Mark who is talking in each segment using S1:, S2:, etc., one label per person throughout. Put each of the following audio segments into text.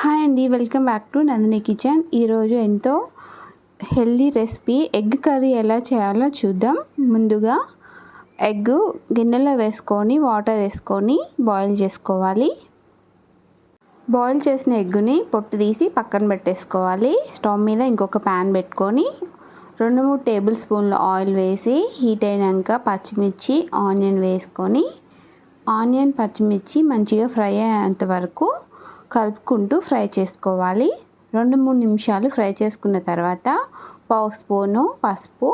S1: Hi అండి welcome back to Nandini kitchen. ఈరోజు ఎంతో హెల్దీ రెసిపీ. ఎగ్ కర్రీ ఎలా చేయాలో చూద్దాం. ముందుగా ఎగ్ గిన్నెలో వేసుకొని వాటర్ వేసుకొని బాయిల్ చేసుకోవాలి. బాయిల్ చేసిన ఎగ్గుని పొట్టు తీసి పక్కన పెట్టేసుకోవాలి. స్టవ్ మీద ఇంకొక ప్యాన్ పెట్టుకొని రెండు మూడు టేబుల్ స్పూన్ల ఆయిల్ వేసి హీట్ అయినాక పచ్చిమిర్చి ఆనియన్ వేసుకొని ఆనియన్ పచ్చిమిర్చి మంచిగా ఫ్రై అయ్యేంత వరకు కలుపుకుంటూ ఫ్రై చేసుకోవాలి. రెండు మూడు నిమిషాలు ఫ్రై చేసుకున్న తర్వాత పావు స్పూను పసుపు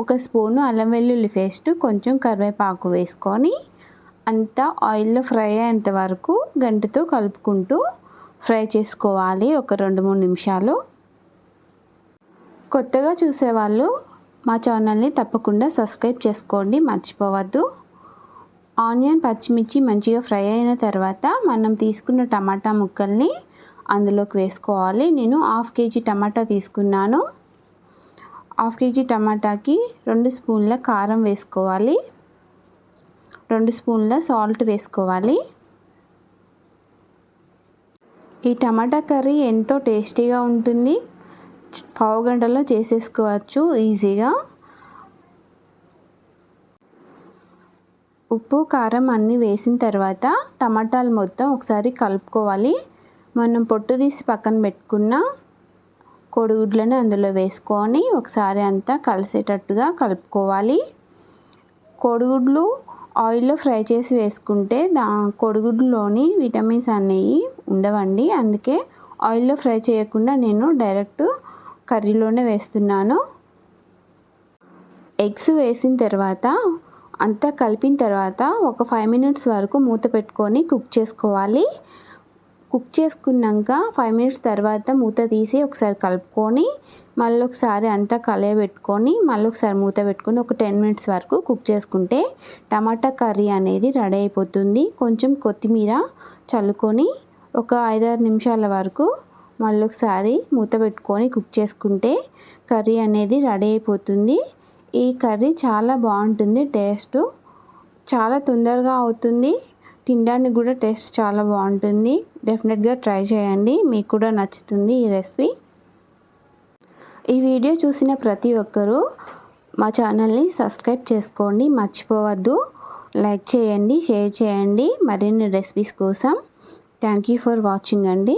S1: ఒక స్పూను అల్లం వెల్లుల్లి పేస్ట్ కొంచెం కరివేపాకు వేసుకొని అంతా ఆయిల్లో ఫ్రై అయ్యేంత వరకు గంటతో కలుపుకుంటూ ఫ్రై చేసుకోవాలి. ఒక రెండు మూడు నిమిషాలు. కొత్తగా చూసేవాళ్ళు మా ఛానల్ని తప్పకుండా సబ్స్క్రైబ్ చేసుకోండి. మర్చిపోవద్దు. ఆనియన్ పచ్చిమిర్చి మంచిగా ఫ్రై అయిన తర్వాత మనం తీసుకున్న టమాటా ముక్కల్ని అందులోకి వేసుకోవాలి. నేను హాఫ్ కేజీ టమాటా తీసుకున్నాను. హాఫ్ కేజీ టమాటాకి రెండు స్పూన్ల కారం వేసుకోవాలి. రెండు స్పూన్ల సాల్ట్ వేసుకోవాలి. ఈ టమాటా కర్రీ ఎంతో టేస్టీగా ఉంటుంది. పావు గంటలో చేసేసుకోవచ్చు ఈజీగా. ఉప్పు కారం అన్నీ వేసిన తర్వాత టమాటాలు మొత్తం ఒకసారి కలుపుకోవాలి. మనం పొట్టు తీసి పక్కన పెట్టుకున్న కోడిగుడ్లను అందులో వేసుకొని ఒకసారి అంతా కలిసేటట్టుగా కలుపుకోవాలి. కోడిగుడ్లు ఆయిల్లో ఫ్రై చేసి వేసుకుంటే దా కోడిగుడ్లోని విటమిన్స్ అనేవి ఉండవండి. అందుకే ఆయిల్లో ఫ్రై చేయకుండా నేను డైరెక్ట్ కర్రీలోనే వేస్తున్నాను. ఎగ్స్ వేసిన తర్వాత అంతా కలిపిన తర్వాత ఒక ఫైవ్ మినిట్స్ వరకు మూత పెట్టుకొని కుక్ చేసుకోవాలి. కుక్ చేసుకున్నాక ఫైవ్ మినిట్స్ తర్వాత మూత తీసి ఒకసారి కలుపుకొని మళ్ళీ ఒకసారి అంతా కలయబెట్టుకొని మళ్ళీ ఒకసారి మూత పెట్టుకొని ఒక టెన్ మినిట్స్ వరకు కుక్ చేసుకుంటే టమాటా కర్రీ అనేది రెడీ అయిపోతుంది. కొంచెం కొత్తిమీర చల్లుకొని ఒక ఐదారు నిమిషాల వరకు మళ్ళీ ఒకసారి మూత పెట్టుకొని కుక్ చేసుకుంటే కర్రీ అనేది రెడీ అయిపోతుంది. ఈ కర్రీ చాలా బాగుంటుంది టేస్ట్ చాలా తొందరగా అవుతుంది. తినడానికి కూడా టేస్ట్ చాలా బాగుంటుంది. డెఫినెట్గా ట్రై చేయండి మీకు కూడా నచ్చుతుంది ఈ రెసిపీ. ఈ వీడియో చూసిన ప్రతి ఒక్కరూ మా ఛానల్ని సబ్స్క్రైబ్ చేసుకోండి మర్చిపోవద్దు. లైక్ చేయండి షేర్ చేయండి. మరిన్ని రెసిపీస్ కోసం థ్యాంక్ యూ ఫర్ వాచింగ్ అండి.